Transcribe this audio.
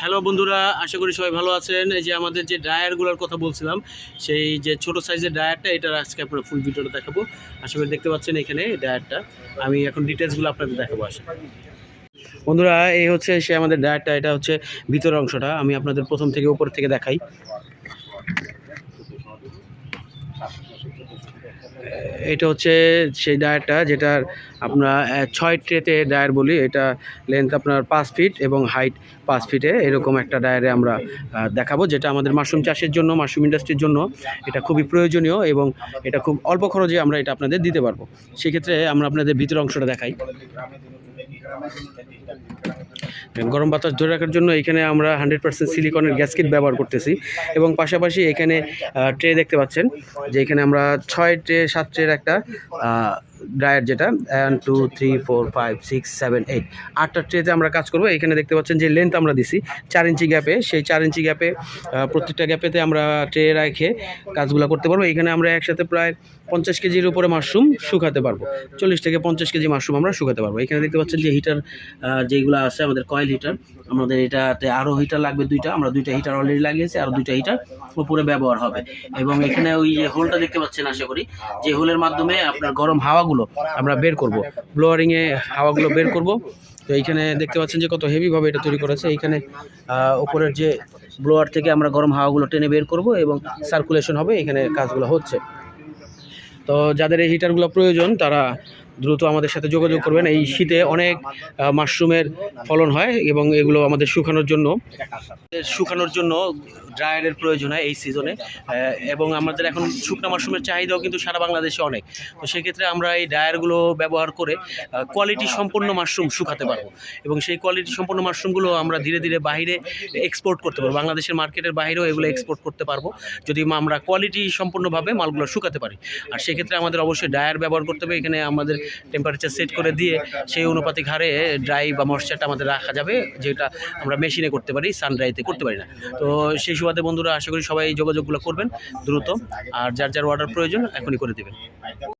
Hello বন্ধুরা, আশা করি সবাই ভালো আছেন। এই যে আমাদের যে ডায়ারগুলোর কথা বলছিলাম, সেই যে ছোট সাইজের ডায়ারটা এটা আজকে আপনার ফুল ভিডিওটা দেখাবো। আশা করি দেখতে পাচ্ছেন এখানে ডায়ারটা আমি এখন ডিটেলসগুলো আপনাদের দেখাবো, আশা বন্ধুরা, এই হচ্ছে সে আমাদের ডায়ারটা এটা হচ্ছে ভিতরের অংশটা। আমি আপনাদের প্রথম থেকে উপর থেকে দেখাই। এটা হচ্ছে সেই ডায়ারটা যেটার আপনার ছয় ট্রেতে ডায়ার বলি। এটা লেন্থ আপনার পাঁচ ফিট এবং হাইট পাঁচ ফিটে এরকম একটা ডায়ারে আমরা দেখাবো, যেটা আমাদের মাশরুম চাষের জন্য, মাশরুম ইন্ডাস্ট্রির জন্য এটা খুবই প্রয়োজনীয় এবং এটা খুব অল্প খরচে আমরা এটা আপনাদের দিতে পারব। সেক্ষেত্রে আমরা আপনাদের ভিতর অংশটা দেখাই। গরম বাতাস ধরে রাখার জন্য এখানে আমরা হান্ড্রেড পার্সেন্ট সিলিকনের গ্যাসকিট ব্যবহার করতেছি এবং পাশাপাশি এখানে ট্রে দেখতে পাচ্ছেন। যে এখানে আমরা ছয় ট্রে সাত ট্রের একটা ড্রায়ার যেটা one two three four five six seven eight আটটা ট্রেতে আমরা কাজ করব। এখানে দেখতে পাচ্ছেন যে লেন্থ আমরা দিছি। চার ইঞ্চি গ্যাপে সেই চার ইঞ্চি গ্যাপে প্রত্যেকটা গ্যাপেতে আমরা ট্রে রেখে কাজগুলো করতে পারব। এখানে আমরা একসাথে প্রায় পঞ্চাশ কেজির উপরে মাশরুম শুকাতে পারব। চল্লিশ থেকে পঞ্চাশ কেজি মাশরুম আমরা শুকাতে পারব। এখানে দেখতে পাচ্ছেন যে হিটার যেগুলো আছে, আমাদের কয়েল হিটার আমাদের এটাতে আরও হিটার লাগবে দুইটা। আমরা দুইটা হিটার অলরেডি লাগিয়েছি, আর দুইটা হিটার উপরে ব্যবহার হবে। এবং এখানে ওই যে হোলটা দেখতে পাচ্ছেন আশা করি যে হোলের মাধ্যমে আপনার গরম হাওয়াগুলো আমরা বের করব। ব্লোয়ারিংয়ে হাওয়াগুলো বের করব। তো এইখানে দেখতে পাচ্ছেন যে কত হেভিভাবে এটা তৈরি করেছে। এইখানে উপরের যে ব্লোয়ার থেকে আমরা গরম হাওয়াগুলো টেনে বের করব এবং সার্কুলেশন হবে। এখানে কাজগুলো হচ্ছে। তো যাদের এই হিটারগুলো প্রয়োজন তারা দ্রুত আমাদের সাথে যোগাযোগ করবেন। এই শীতে অনেক মাশরুমের ফলন হয় এবং এগুলো আমাদের শুকানোর জন্য। শুকানোর জন্য ড্রায়ারের প্রয়োজন হয় এই সিজনে এবং আমাদের এখন শুকনো মাশরুমের চাহিদাও কিন্তু সারা বাংলাদেশে অনেক। তো সেক্ষেত্রে আমরা এই ড্রায়ারগুলো ব্যবহার করে কোয়ালিটি সম্পন্ন মাশরুম শুকাতে পারব এবং সেই কোয়ালিটি সম্পন্ন মাশরুমগুলো আমরা ধীরে ধীরে বাইরে এক্সপোর্ট করতে পারব। বাংলাদেশের মার্কেটের বাইরেও এগুলো এক্সপোর্ট করতে পারব, যদি আমরা কোয়ালিটি সম্পূর্ণভাবে মালগুলো শুকাতে পারি। আর সেক্ষেত্রে আমাদের অবশ্যই ড্রায়ার ব্যবহার করতে হবে। এখানে আমাদের টেম্পারেচার সেট করে দিয়ে সেই অনুপাতিক হারে ড্রাই বা ময়শ্চারটা আমাদের রাখা যাবে, যেটা আমরা মেশিনে করতে পারি সানড্রাইতে করতে পারি না। তো সেই সুবাদে বন্ধুরা, আশা করি সবাই যোগাযোগগুলো করবেন দ্রুত, আর যার যার অর্ডার প্রয়োজন এখনই করে দেবেন।